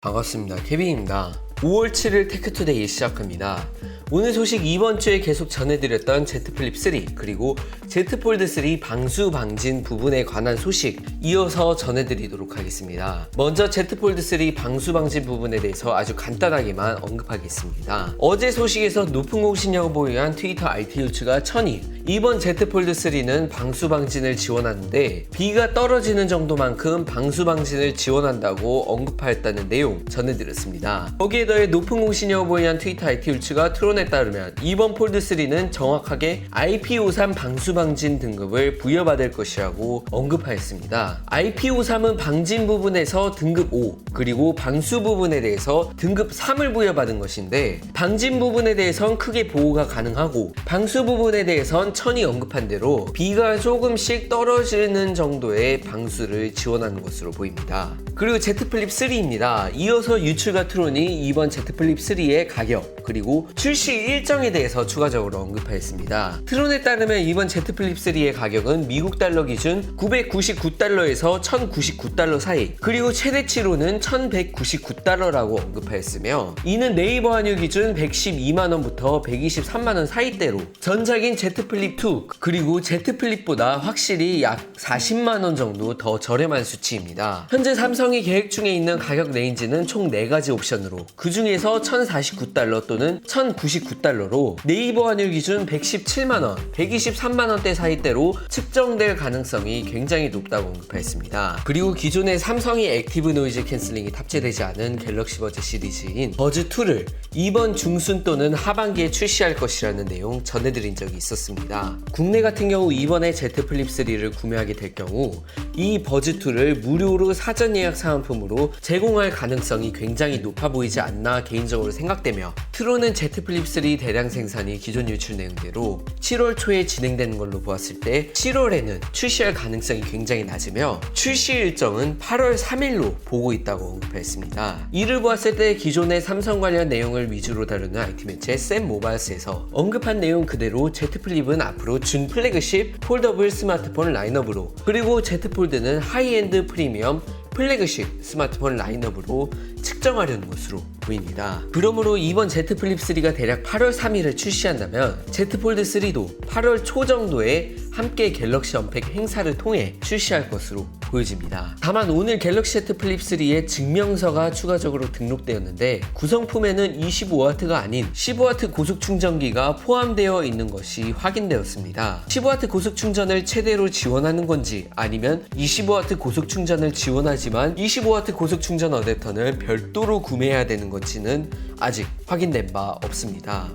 반갑습니다. 케빈입니다. 5월 7일 테크투데이 시작합니다. 오늘 소식 이번 주에 계속 전해드렸던 Z 플립 3 그리고 Z 폴드 3 방수 방진 부분에 관한 소식 이어서 전해드리도록 하겠습니다. 먼저 Z 폴드 3 방수 방진 부분에 대해서 아주 간단하게만 언급하겠습니다. 어제 소식에서 높은 공신력을 보유한 트위터 RT 유츠가 1000이 이번 Z 폴드 3는 방수 방진을 지원하는데 비가 떨어지는 정도만큼 방수 방진을 지원한다고 언급하였다는 내용 전해드렸습니다. 거기에 더해 높은 공신력을 보유한 트위터 IT 율츠가 트론에 따르면 이번 폴드 3는 정확하게 IP53 방수 방진 등급을 부여받을 것이라고 언급하였습니다. IP53은 방진 부분에서 등급 5 그리고 방수 부분에 대해서 등급 3을 부여받은 것인데 방진 부분에 대해선 크게 보호가 가능하고 방수 부분에 대해선 천이 언급한 대로 비가 조금씩 떨어지는 정도의 방수를 지원하는 것으로 보입니다. 그리고 Z 플립 3입니다. 이어서 유출가 트론이 이번 Z 플립 3의 가격 그리고 출시 일정에 대해서 추가적으로 언급하였습니다. 트론에 따르면 이번 Z 플립 3의 가격은 미국 달러 기준 999달러에서 1099달러 사이 그리고 최대치로는 1199달러라고 언급하였으며 이는 네이버 환율 기준 112만원부터 123만원 사이대로 전작인 Z 플립 2 그리고 Z 플립보다 확실히 약 40만원 정도 더 저렴한 수치입니다. 현재 삼성이 계획 중에 있는 가격 레인지는 총 4가지 옵션으로 그 중에서 1049달러 또는 1099달러로 네이버 환율 기준 117만원, 123만원대 사이대로 측정될 가능성이 굉장히 높다고 언급했습니다. 그리고 기존의 삼성이 액티브 노이즈 캔슬링이 탑재되지 않은 갤럭시 버즈 시리즈인 버즈2를 이번 중순 또는 하반기에 출시할 것이라는 내용 전해드린 적이 있었습니다. 국내 같은 경우 이번에 Z 플립 3를 구매하게 될 경우 이 버즈2를 무료로 사전 예약 사은품으로 제공할 가능성이 굉장히 높아 보이지 않나 개인적으로 생각되며 트 론은 Z 플립 3 대량 생산이 기존 유출 내용대로 7월 초에 진행되는 걸로 보았을 때 7월에는 출시할 가능성이 굉장히 낮으며 출시 일정은 8월 3일로 보고 있다고 언급했습니다. 이를 보았을 때 기존의 삼성 관련 내용을 위주로 다루는 IT 매체 샘 모바일스에서 언급한 내용 그대로 Z 플립은 앞으로 준 플래그십 폴더블 스마트폰 라인업으로 그리고 Z 폴드는 하이엔드 프리미엄 플래그십 스마트폰 라인업으로 측정하려는 것으로 보입니다. 그러므로 이번 Z 플립 3가 대략 8월 3일에 출시한다면 Z 폴드 3도 8월 초 정도에 함께 갤럭시 언팩 행사를 통해 출시할 것으로 보여집니다. 다만 오늘 갤럭시 Z 플립 3의 증명서가 추가적으로 등록되었는데 구성품에는 25W가 아닌 15W 고속 충전기가 포함되어 있는 것이 확인되었습니다. 15W 고속 충전을 최대로 지원하는 건지 아니면 25W 고속 충전을 지원하지만 25W 고속 충전 어댑터는 별도로 구매해야 되는 건지 는 아직 확인된 바 없습니다.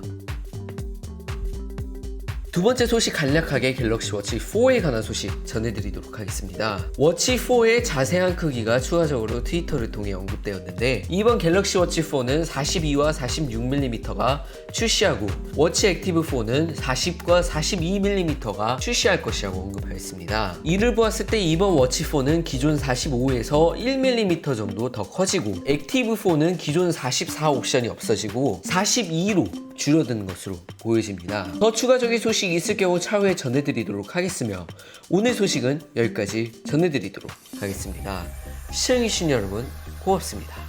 두 번째 소식 간략하게 갤럭시 워치 4에 관한 소식 전해드리도록 하겠습니다. 워치 4의 자세한 크기가 추가적으로 트위터를 통해 언급되었는데 이번 갤럭시 워치 4는 42와 46mm가 출시하고 워치 액티브 4는 40과 42mm가 출시할 것이라고 언급하였습니다. 이를 보았을 때 이번 워치 4는 기존 45에서 1mm 정도 더 커지고 액티브 4는 기존 44 옵션이 없어지고 42로 줄어드는 것으로 보여집니다. 더 추가적인 소식이 있을 경우 차후에 전해드리도록 하겠으며 오늘 소식은 여기까지 전해드리도록 하겠습니다. 시청해주신 여러분 고맙습니다.